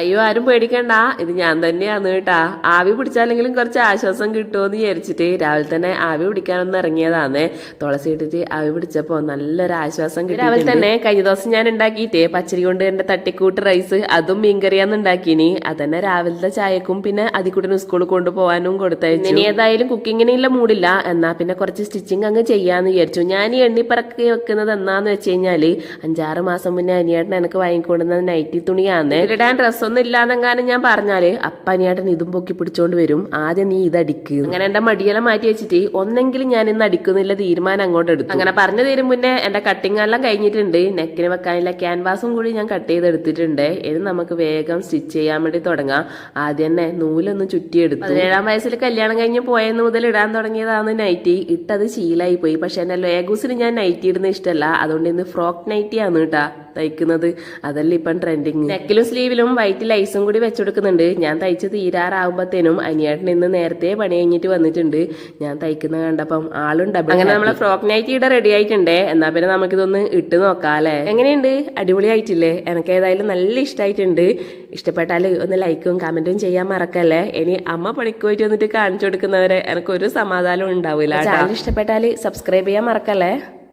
അയ്യോ ആരും പേടിക്കണ്ട. ഇത് ഞാൻ തന്നെയാന്ന് കേട്ടാ. ആവി പിടിച്ചാലെങ്കിലും കുറച്ച് ആശ്വാസം കിട്ടുമെന്ന് വിചാരിച്ചിട്ട് രാവിലെ തന്നെ ആവി പിടിക്കാനൊന്ന് ഇറങ്ങിയതാന്ന്. തുളസി ഇട്ടിട്ട് ആവി പിടിച്ചപ്പോ നല്ലൊരു ആശ്വാസം കിട്ടി രാവിലെ തന്നെ കഴിഞ്ഞ ദിവസം ഞാൻ ഉണ്ടാക്കിയിട്ടേ. പച്ചരി കൊണ്ട് എന്റെ തട്ടിക്കൂട്ട് റൈസ് അതും മീൻകറിയാന്ന് ഉണ്ടാക്കിനി അതന്നെ രാവിലത്തെ ചായക്കും പിന്നെ അതിക്കൂട്ടിന് സ്കൂളിൽ കൊണ്ടുപോകാനും കൊടുത്തയച്ചു. ഇനി ഏതായാലും കുക്കിങ്ങിനുള്ള മൂടില്ല. എന്നാ പിന്നെ കുറച്ച് സ്റ്റിച്ചിങ് അങ്ങ് ചെയ്യാന്ന് വിചാരിച്ചു. ഞാൻ ഈ എണ്ണിപ്പറക്കി വെക്കുന്നത് എന്നാന്ന് വെച്ച് കഴിഞ്ഞാൽ അഞ്ചാറ് മാസം മുന്നേ അനിയേട്ടൻ എനിക്ക് വാങ്ങിക്കൊണ്ടുന്ന നൈറ്റി തുണിയാന്ന്. ഇടാൻ ഡ്രസ്സൊന്നും ഇല്ലാന്നെങ്ങാനും ഞാൻ പറഞ്ഞാൽ അപ്പനിയാട്ടൻ ഇതും പൊക്കി പിടിച്ചോണ്ട് വരും. ആദ്യം നീ ഇതടിക്ക് അങ്ങനെ എന്റെ മടിയെല്ലാം മാറ്റി വെച്ചിട്ട് ഒന്നെങ്കിലും ഞാൻ ഇന്ന് അടിക്കുന്നില്ല തീരുമാനം അങ്ങോട്ട് എടുത്തു. അങ്ങനെ പറഞ്ഞു തരും മുന്നേ എന്റെ കട്ടിങ് എല്ലാം കഴിഞ്ഞിട്ടുണ്ട്. നെക്കിന് വെക്കാനുള്ള ക്യാൻവാസും കൂടി ഞാൻ കട്ട് ചെയ്തെടുത്തിട്ടുണ്ട്. ഇനി നമുക്ക് വേഗം സ്റ്റിച്ച് ചെയ്യാൻ വേണ്ടി തുടങ്ങാം. ആദ്യം തന്നെ നൂലൊന്ന് ചുറ്റിയെടുത്തു. പതിനേഴാം വയസ്സിൽ കല്യാണം കഴിഞ്ഞ് പോയെന്ന് മുതൽ ഇടാൻ തുടങ്ങിയതാണ് നൈറ്റി ഇട്ടത് ശീലായി പോയി പക്ഷെ എന്റെ ലേഗൂസിന് ഞാൻ നൈറ്റി ഇടുന്ന ഇഷ്ടമല്ല അതുകൊണ്ട് ഇന്ന് ഫ്രോക്ക് നൈറ്റി ആണ് കേട്ടാ തയ്ക്കുന്നത്. അതല്ലേ ഇപ്പം ട്രെൻഡിങ് നെക്കിലും സ്ലീവിലും വൈറ്റ് ലൈസും കൂടി വെച്ചെടുക്കുന്നുണ്ട്. ഞാൻ തയ്ച്ച് തീരാറാവുമ്പത്തേനും അനിയേട്ടൻ നിന്ന് നേരത്തെ പണി കഴിഞ്ഞിട്ട് വന്നിട്ടുണ്ട്. ഞാൻ തയ്ക്കുന്ന കണ്ടപ്പം ആളും ഡബിൾ അങ്ങനെ നമ്മളെ ഫ്രോക്ക് നൈറ്റ് ഇവിടെ റെഡി ആയിട്ടുണ്ടേ. എന്നാ പിന്നെ നമുക്കിതൊന്ന് ഇട്ട് നോക്കാം അല്ലേ? എങ്ങനെയുണ്ട്? അടിപൊളിയായിട്ടില്ലേ? എനിക്ക് ഏതായാലും നല്ല ഇഷ്ടമായിട്ടുണ്ട് ഇഷ്ടപ്പെട്ടാൽ ഒന്ന് ലൈക്കും കമന്റും ചെയ്യാൻ മറക്കല്ലേ? ഇനി അമ്മ പണിക്ക് പോയിട്ട് വന്നിട്ട് കാണിച്ചു കൊടുക്കുന്നവരെ എനിക്കൊരു സമാധാനം ഉണ്ടാവില്ല ഇഷ്ടപ്പെട്ടാൽ സബ്സ്ക്രൈബ് ചെയ്യാൻ മറക്കല്ലേ?